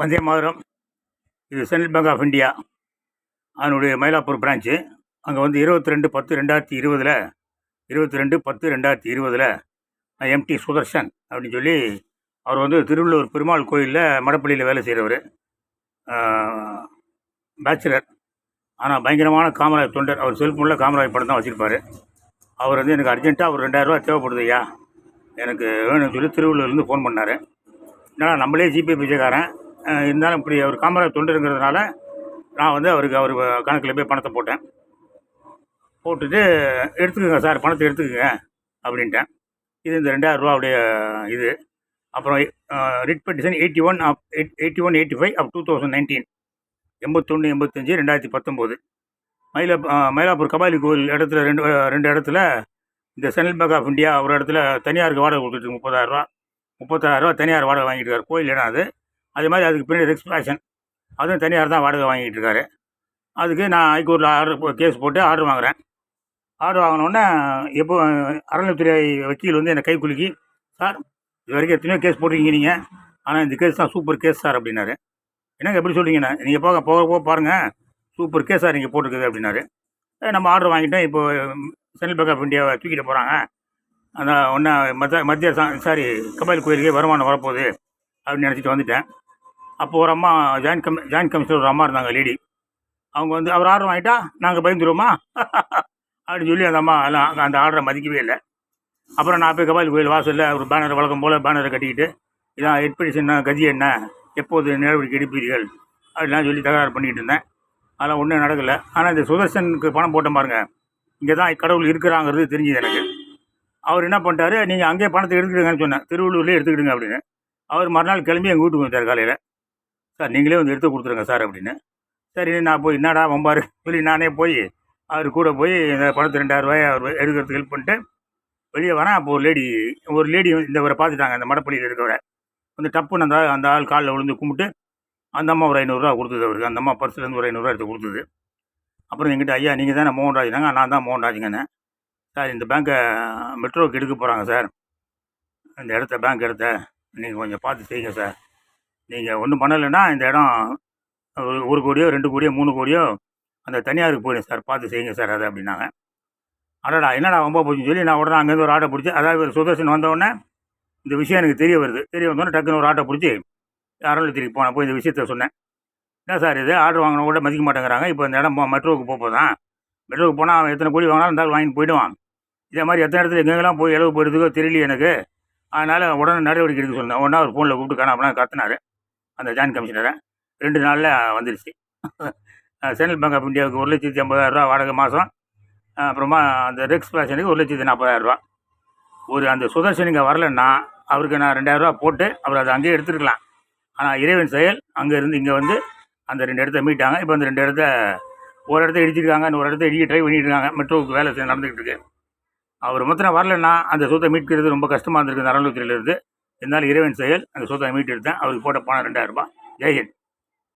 வந்தே மாதரம். இது central bank of India அதனுடைய Mylapore branch அங்கே வந்து இருபத்தி ரெண்டு பத்து ரெண்டாயிரத்தி இருபதில் இருபத்தி ரெண்டு பத்து ரெண்டாயிரத்தி இருபதில் எம்டி சுதர்ஷன் அப்படின்னு சொல்லி அவர் வந்து திருவள்ளூர் பெருமாள் கோயிலில் மடப்பள்ளியில் வேலை செய்கிறவர் பேச்சுலர் ஆனால் பயங்கரமான காமராஜ் தொண்டர். அவர் செல்ஃபோனில் காமராஜ் படம் தான் வச்சுருப்பார். அவர் வந்து எனக்கு அர்ஜென்ட்டாக ஒரு ரெண்டாயிரரூவா தேவைப்படுது ஐயா. எனக்கு வேணும்னு சொல்லி திருவள்ளூர்லேருந்து ஃபோன் பண்ணார். என்னடா நம்மளே ஜிபே பிச்சைக்காரன் இருந்தாலும் இப்படி அவர் காமராஜ் தொண்டருங்கிறதுனால நான் வந்து அவருக்கு அவர் கணக்கில் போய் பணத்தை போட்டேன். போட்டுட்டு எடுத்துக்கோங்க சார் பணத்தை எடுத்துக்கோங்க அப்படின்ட்டேன். இது இந்த ரெண்டாயிரம் ரூபாவுடைய இது. அப்புறம் writ petition eighty one of eight eighty one eighty five of two thousand nineteen எண்பத்தொன்று எண்பத்தஞ்சு ரெண்டாயிரத்தி பத்தொம்போது. மயிலா மயிலாப்பூர் கபாலி கோயில் இடத்துல ரெண்டு ரெண்டு இடத்துல இந்த சென்ட்ரல் பேங்க் ஆஃப் இந்தியா ஒரு இடத்துல தனியாருக்கு வாடகை கொடுத்துட்டு முப்பதாயிரரூவா முப்பத்தாயிரரூவா தனியார் வாடகை வாங்கிட்டு இருக்கார். கோயில் இடம் அது. அதே மாதிரி அதுக்கு பின்னாடி ரிக்ஸ் ஃபேஷன் அதுவும் தனியார் தான் வாடகை வாங்கிட்டு இருக்காரு. அதுக்கு நான் ஹைகோர்ட்டில் ஆர்டர் கேஸ் போட்டு ஆர்டர் வாங்குகிறேன் ஆர்டர் வாங்கினோடனே எப்போ அறநிலைத்துறை வக்கீல் வந்து என்னை கை குலுக்கி சார் இது வரைக்கும் எத்தனையோ கேஸ் போட்டிருக்கீங்க நீங்கள் ஆனால் இந்த கேஸ் தான் சூப்பர் கேஸ் சார் அப்படின்னாரு. என்னங்க எப்படி சொல்கிறீங்கண்ணா நீங்கள் போக போக போக பாருங்கள் சூப்பர் கேஸ் சார் நீங்கள் போட்டிருக்குது அப்படின்னாரு. நம்ம ஆர்டர் வாங்கிட்டோம். இப்போ சென்ட்ரல் பேங்க் ஆஃப் இந்தியாவை தூக்கிட்டு போகிறாங்க அதான் ஒன்றா மத்திய மத்திய சாரி கபாலி கோயிலுக்கே வருமானம் வரப்போகுது அப்படின்னு நினச்சிட்டு வந்துட்டேன். அப்போ ஒரு அம்மா ஜாயின் கம் ஜாயின் கமிஷனர் ஒரு அம்மா இருந்தாங்க லேடி அவங்க வந்து அவர் ஆர்டர் வாங்கிட்டா நாங்கள் பயந்துருவோமா? அப்படின்னு சொல்லி அந்த அம்மா எல்லாம் அந்த ஆர்டரை மதிக்கவே இல்லை. அப்புறம் நான் போய் கபாலி கோயில் வாசலில் ஒரு பேனர் வழக்கம் போல் பேனரை கட்டிக்கிட்டு இதான் என்ன கதி என்ன எப்போது நடவடிக்கை எடுப்பீர்கள்? அப்படிலாம் சொல்லி தகராறு பண்ணிக்கிட்டு இருந்தேன். அதெல்லாம் ஒன்றும் நடக்கலை. ஆனால் இந்த சுதர்சனுக்கு பணம் போட்டேன் பாருங்கள் இங்கே தான் கடவுள் இருக்கிறாங்கிறது தெரிஞ்சுது எனக்கு. அவர் என்ன பண்ணிட்டாரு நீங்கள் அங்கேயே பணத்தை எடுத்துக்கிடுங்கன்னு சொன்னேன். திருவள்ளூர்லேயே எடுத்துக்கிடுங்க அப்படின்னு. அவர் மறுநாள் கிளம்பி எங்கள் வீட்டுக்கு வந்தார் காலையில். சார் நீங்களே வந்து எடுத்து கொடுத்துருங்க சார் அப்படின்னு. சரி நான் போய் என்னடா வம்பாரு சொல்லி நானே போய் அவர் கூட போய் இந்த பணத்து ரெண்டாயிரம் அவர் எடுக்கிறதுக்கு ஹெல்ப் பண்ணிட்டு வெளியே வரேன். அப்போ ஒரு லேடி ஒரு லேடி இந்த வரை பார்த்துட்டாங்க அந்த மடப்பள்ளியில் இருக்கிறவரை. வந்து டப்புன்னு அந்த அந்த ஆள் காலில் விழுந்து கும்பிட்டு அந்த அம்மா ஒரு ஐநூறுரூவா கொடுத்தது அவருக்கு. அந்த அம்மா பர்ஸ்லேருந்து ஒரு ஐநூறுரூவா எடுத்து கொடுத்தது. அப்புறம் எங்கிட்ட ஐயா நீங்கள் தானே மோகன்ராஜ்னாங்க நான் தான் ராஜிங்கண்ணே சார் இந்த பேங்க்கை மெட்ரோவுக்கு எடுக்க போகிறாங்க சார். இந்த இடத்த பேங்க் இடத்த நீங்கள் கொஞ்சம் பார்த்து செய்யுங்க சார். நீங்கள் ஒன்றும் பண்ணலைன்னா இந்த இடம் ஒரு ஒரு கோடியோ ரெண்டு கோடியோ மூணு கோடியோ அந்த தனியாருக்கு போயிடும் சார். பார்த்து செய்யுங்க சார் அதை அப்படின்னாங்க. அடடா என்னடா ரொம்ப போச்சுன்னு சொல்லி நான் உடனே அங்கேருந்து ஒரு ஆட்டோ பிடிச்சி அதாவது ஒரு சுதர்சன் வந்தவுடனே இந்த விஷயம் எனக்கு தெரிய வருது. தெரிய வந்தோடனே டக்குன்னு ஒரு ஆட்டோ பிடிச்சி அறநிலையத்துக்கு போனேன். போய் இந்த விஷயத்த சொன்னேன். என்ன சார் இது? ஆர்டர் வாங்கின கூட மதிக்க மாட்டேங்கிறாங்க. இப்போ இந்த இடம் மெட்ரோவுக்கு போக தான் மெட்ரோவுக்கு போனால் அவன் எத்தனை கோடி வாங்கினாலும் இருந்தாலும் வாங்கிட்டு போயிடுவான். இதே மாதிரி எத்தனை இடத்துல எங்கெங்கெல்லாம் போய் இளவு போயிடுறதுக்கோ தெரியலையே எனக்கு. அதனால் உடனே நடவடிக்கை எடுக்க சொன்னேன். உடனே ஒரு ஃபோனில் கூப்பிட்டு காணா அப்படின்னா கத்தினார். அந்த ஜாயின்ட் கமிஷனரை ரெண்டு நாளில் வந்துருச்சு. சென்ட்ரல் பேங்க் ஆஃப் இந்தியாவுக்கு ஒரு லட்சத்தி ஐம்பதாயிரரூவா வாடகை மாதம் அப்புறமா அந்த ரெக்ஸ் பேஷனுக்கு ஒரு லட்சத்தி நாற்பதாயிரரூவா ஒரு அந்த சுதர்ஷன் இங்கே வரலன்னா அவருக்கு நான் ரெண்டாயிரரூவா போட்டு அவர் அதை அங்கேயே எடுத்துருக்கலாம். ஆனால் இறைவன் செயல் அங்கே இருந்து இங்கே வந்து அந்த ரெண்டு இடத்த மீட்டாங்க. இப்போ அந்த ரெண்டு இடத்த ஒரு இடத்த இடிச்சிருக்காங்க இன்னொரு இடத்த இடிக்க ட்ரை பண்ணிட்டு இருக்காங்க. மெட்ரோவுக்கு வேலை செய்ய நடந்துகிட்டு இருக்கு. அவர் மொத்தம் வரலன்னா அந்த சொத்தை மீட்கிறது ரொம்ப கஷ்டமாக இருந்திருக்கு இந்த அறநிலையத்துறையிலிருந்து இருந்தாலும் இறைவன் செயல் அந்த சொத்தை மீட்டு எடுத்தேன் அவருக்கு போட்ட பணம் ரெண்டாயிரம் ரூபாய். ஜெய்ஹிந்த்.